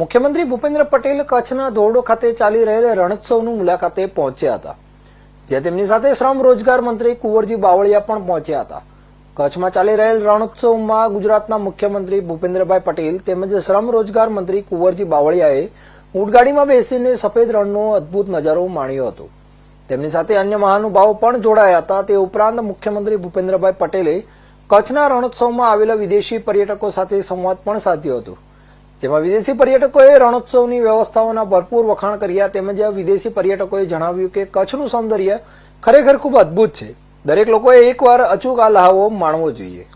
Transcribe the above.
મુખ્યમંત્રી ભૂપેન્દ્ર પટેલ કચ્છના ધોરડો ખાતે ચાલી રહેલ રણોત્સવનું મુલાકાતે પહોંચ્યા હતા જ્યાં તેમની સાથે શ્રમ રોજગાર મંત્રી કુંવરજી બાવળિયા પણ પહોંચ્યા હતા. કચ્છમાં ચાલી રહેલ રણોત્સવમાં ગુજરાતના મુખ્યમંત્રી ભૂપેન્દ્રભાઈ પટેલ તેમજ શ્રમ રોજગાર મંત્રી કુંવરજી બાવળિયાએ ઊંટગાડીમાં બેસીને સફેદ રણનો અદ્ભુત નજારો માણ્યો હતો. તેમની સાથે અન્ય મહાનુભાવો પણ જોડાયા હતા. તે ઉપરાંત મુખ્યમંત્રી ભૂપેન્દ્રભાઈ પટેલે કચ્છના રણોત્સવમાં આવેલા વિદેશી પર્યટકો સાથે સંવાદ પણ સાધ્યો હતો. જેમાં વિદેશી પર્યટકોએ રણોત્સવની વ્યવસ્થાઓના ભરપૂર વખાણ કર્યા તેમજ વિદેશી પર્યટકોએ જણાવ્યું કે કચ્છનું સૌંદર્ય ખરેખર ખૂબ અદ્ભુત છે. દરેક લોકોએ એકવાર અચૂક આ લહાવો માણવો જોઈએ.